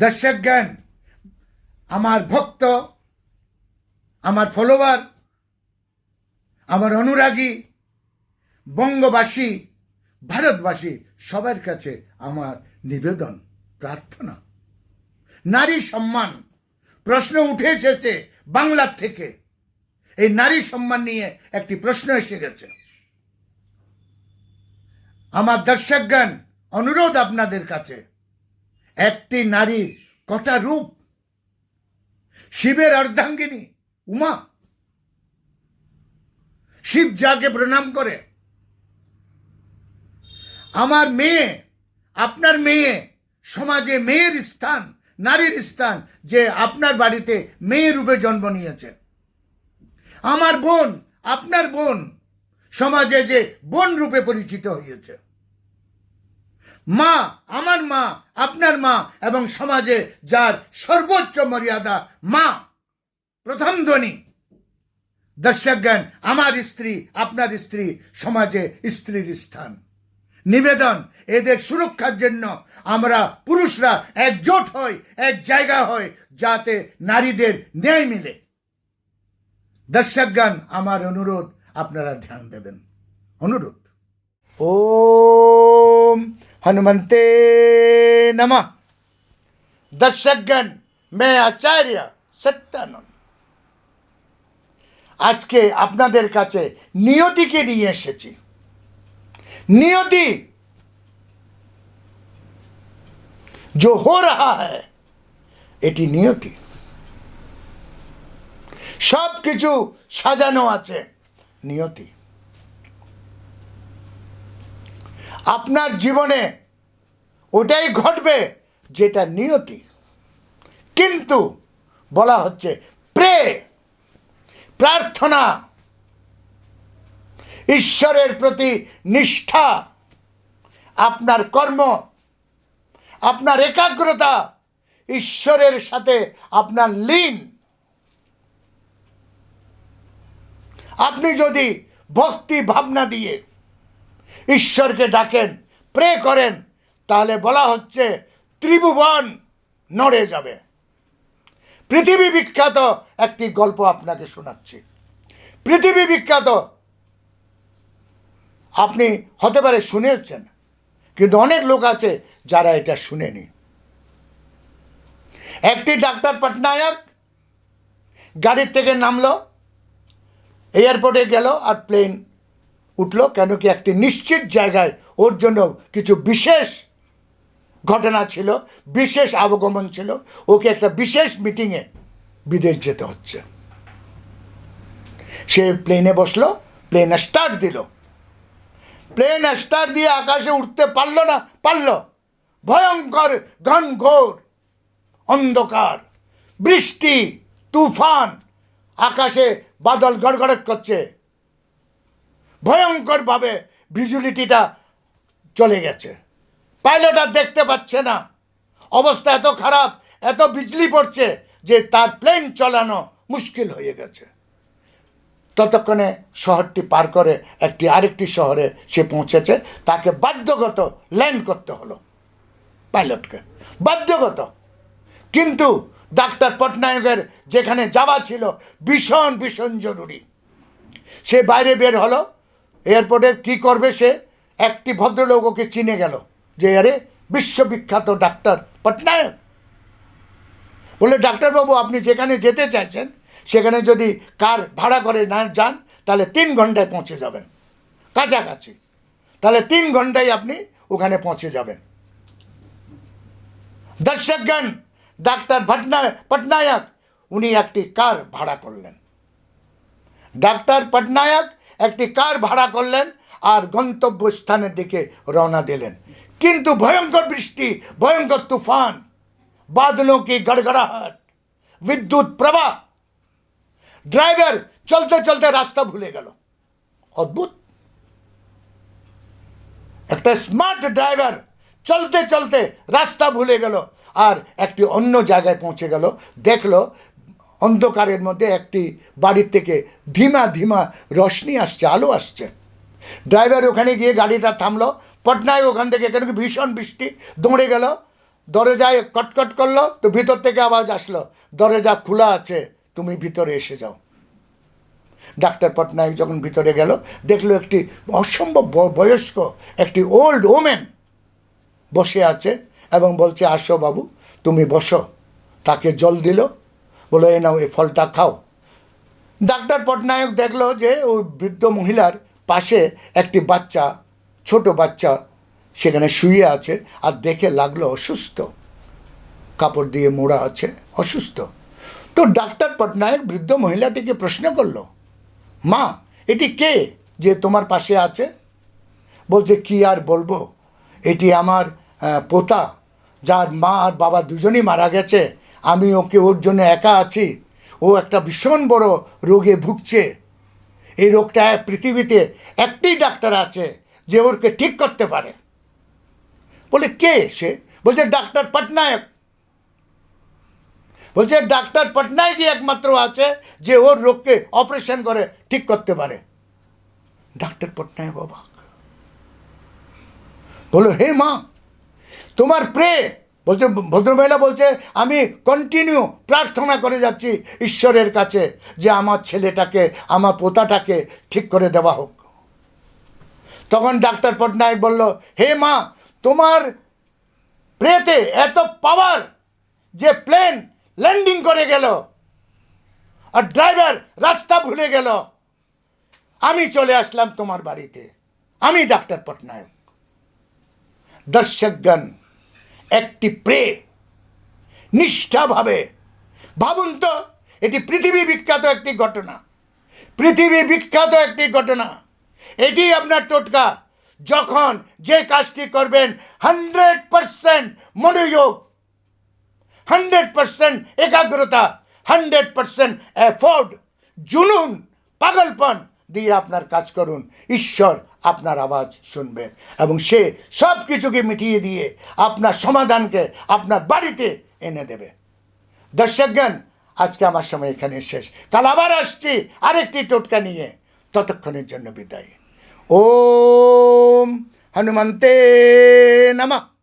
দর্শকগণ, আমার ভক্ত, আমার ফলোয়ার আমার অনুরাগী, বঙ্গবাসী, ভারতবাসী, সবার কাছে আমার নিবেদন, প্রার্থনা। নারী সম্মান, প্রশ্ন উঠে এসেছে বাংলার থেকে। এই নারী সম্মান নিয়ে একটি প্রশ্ন এসে গেছে। আমার দর্শকগণ, অনুরোধ আপনাদের কাছে। একটি নারীর কটা রূপ? শিবের অর্ধাঙ্গিনী, উমা। শিব যাকে প্রণাম করে, আমার মেয়ে, আপনার মেয়ে, সমাজে মেয়ের স্থান, নারীর স্থান, যে আপনার বাড়িতে মেয়ে রূপে জন্ম নিয়েছে। আমার বোন, আপনার বোন, সমাজে যে বোন রূপে পরিচিত হয়েছে। মা, আমার মা, আপনার মা এবং সমাজে যার সর্বোচ্চ মর্যাদা মা, প্রথম ধ্বনি দর্শকগণ, আমার স্ত্রী, আপনার স্ত্রী সমাজে স্ত্রীর স্থান। নিবেদন, এদের সুরক্ষার জন্য আমরা পুরুষরা একজোট হই, এক জায়গা হয় যাতে নারীদের ন্যায় মিলে। দর্শকগণ, আমার অনুরোধ, আপনারা ধ্যান দেবেন। অনুরোধ। ওম হনুমন্তে নমঃ দর্শকগণ मैं আচার্য সত্যানন্দ আজকে আপনাদের কাছে নিয়তিকে নিয়ে এসেছি नियति जो हो रहा है এটি নিয়তি সব কিছু সাজানো আছে নিয়তি আপনার জীবনে ওটাই ঘটবে যেটা নিয়তি। কিন্তু বলা হচ্ছে প্রে, প্রার্থনা। ঈশ্বরের প্রতি নিষ্ঠা, আপনার কর্ম, আপনার একাগ্রতা, ঈশ্বরের সাথে আপনার লীন। আপনি যদি ভক্তি ভাবনা দিয়ে ঈশ্বরকে ডাকেন প্রে করেন, তাহলে বলা হচ্ছে ত্রিভুবন নড়ে যাবে। পৃথিবী বিখ্যাত একটি গল্প আপনাকে শোনাচ্ছি। পৃথিবী বিখ্যাত, আপনি হতে পারে শুনেছেন, কিন্তু অনেক লোক আছে যারা এটা শুনেনি। একটি ডাক্তার পটনায়ক গাড়ির থেকে নামলো, এয়ারপোর্টে গেল আর প্লেন উঠল কেন কি একটি নিশ্চিত জায়গায় ওর জন্য কিছু বিশেষ ঘটনা ছিল, বিশেষ আবগমন ছিল। ওকে একটা বিশেষ মিটিংয়ে বিদেশ যেতে হচ্ছে। সে প্লেনে বসল প্লেন স্টার্ট দিল। প্লেন স্টার দিয়ে আকাশে উঠতে পারল না, পারল। ভয়ঙ্কর, ঘনঘোর, অন্ধকার, বৃষ্টি, তুফান, আকাশে বাদল গড়গড় করছে। ভয়ঙ্করভাবে ভিজুলিটিটা চলে গেছে। পাইলট আর দেখতে পাচ্ছে না। অবস্থা এত খারাপ, এত বিজলি পড়ছে যে তার প্লেন চালানো মুশকিল হয়ে গেছে। ততক্ষণে শহরটি পার করে একটি আরেকটি শহরে সে পৌঁছেছে। তাকে বাধ্যগত ল্যান্ড করতে হলো পাইলটকে বাধ্যগত। কিন্তু ডাক্তার পটনায়কের যেখানে যাওয়া ছিল ভীষণ ভীষণ জরুরি। সে বাইরে বের হলো। এয়ারপোর্টে কি করবে সে? একটি ভদ্রলোক ওকে চিনে গেল যে, আরে, বিশ্ববিখ্যাত ডাক্তার পটনায়ক বলে ডাক্তারবাবু, আপনি যেখানে যেতে চাইছেন, সেখানে যদি কার ভাড়া করে না যান, তাহলে তিন ঘন্টায় পৌঁছে যাবেন। কাছাকাছি। তাহলে তিন ঘন্টায় আপনি ওখানে পৌঁছে যাবেন। দর্শকগণ, ডাক্তার ভটনা পটনায়ক উনি একটি কার ভাড়া করলেন। ডাক্তার পটনায়ক একটি কার ভাড়া করলেন আর গন্তব্যস্থানের দিকে রওনা দিলেন। কিন্তু ভয়ঙ্কর বৃষ্টি, ভয়ঙ্কর তুফান বাদলোं की বিদ্যুৎ প্রবাহ, ড্রাইভার চলতে চলতে রাস্তা ভুলে গেল। অদ্ভুত। একটা স্মার্ট ড্রাইভার চলতে চলতে রাস্তা ভুলে গেল আর একটি অন্য জায়গায় পৌঁছে গেল, দেখল অন্ধকারের মধ্যে একটি বাড়ির থেকে ধীমা ধীমা রশনি আসছে, আলো আসছে। ড্রাইভার ওখানে গিয়ে গাড়িটা থামলো। পটনায় ওখান থেকে কি ভীষণ বৃষ্টি, দৌড়ে গেল। দরজায় কটকট করল, তো ভিতর থেকে আওয়াজ আসলো, দরজা খোলা আছে, তুমি ভিতরে এসে যাও। ডাক্তার পটনায়ক যখন ভিতরে গেল, দেখল একটি অসম্ভব বয়স্ক একটি ওল্ড ওমেন বসে আছে এবং বলছে, আসো বাবু, তুমি বসো। তাকে জল দিল বলো এ নাও, এই ফলটা খাও। ডাক্তার পটনায়ক দেখল যে, ওই বৃদ্ধ মহিলার পাশে একটি বাচ্চা, ছোট বাচ্চা সেখানে শুয়ে আছে আর দেখে লাগল অসুস্থ। কাপড় দিয়ে মোড়া আছে, অসুস্থ। তো ডাক্তার পটনায়ক বৃদ্ধ মহিলাটিকে প্রশ্ন করল, মা, এটি কে যে তোমার পাশে আছে? বলছে, কি আর বলব? এটি আমার পোতা, যার মা আর বাবা দুজনই মারা গেছে। আমি ওকে ওর জন্য একা আছি। ও একটা ভীষণ বড় রোগে ভুগছে। এই রোগটা পৃথিবীতে একটি ডাক্তার আছে যে ওরকে ঠিক করতে পারে। বলে, কে সে? বলছে, ডাক্তার পটনায়ক। বলছে, ডাক্তার পটনায়কই একমাত্র আছে যে ওর রোগকে অপারেশন করে ঠিক করতে পারে। ডাক্তার পটনায়ক অবাক। বলো, হে মা, তোমার প্রে বলছে ভদ্রমহিলা বলছে, আমি কন্টিনিউ প্রার্থনা করে যাচ্ছি ঈশ্বরের কাছে যে আমার ছেলেটাকে, আমার পোতাটাকে ঠিক করে দেওয়া হোক। তখন ডাক্তার পটনায়ক বলল, হে মা, তোমার প্রেতে এত পাওয়ার যে প্লেন ল্যান্ডিং করে গেল আর ড্রাইভার রাস্তা ভুলে গেল। আমি চলে আসলাম তোমার বাড়িতে। আমি ডাক্তার পটনায়ক। দর্শকগণ একটি প্রে, নিষ্ঠাভাবে। ভাবুন তো, এটি পৃথিবী বিখ্যাত একটি ঘটনা। পৃথিবী বিখ্যাত একটি ঘটনা। এটি আপনার টোটকা, যখন যে কাজটি করবেন, হান্ড্রেড পারসেন্ট মনোযোগ, হান্ড্রেড পারসেন্ট একাগ্রতা, হান্ড্রেড পারসেন্ট অ্যাফোর্ড জুনুন, পাগলপন দিয়ে আপনার কাজ করুন। ঈশ্বর আপনার আওয়াজ শুনবে এবং সে সব কিছুকে মিটিয়ে দিয়ে আপনার সমাধানকে আপনার বাড়িতে এনে দেবে। দর্শকগণ, আজকে আমার সময় এখানে শেষ। কাল আবার আসছি আরেকটি টোটকা নিয়ে। ততক্ষণের জন্য বিদায়। ওম হনুমন্তে নমঃ।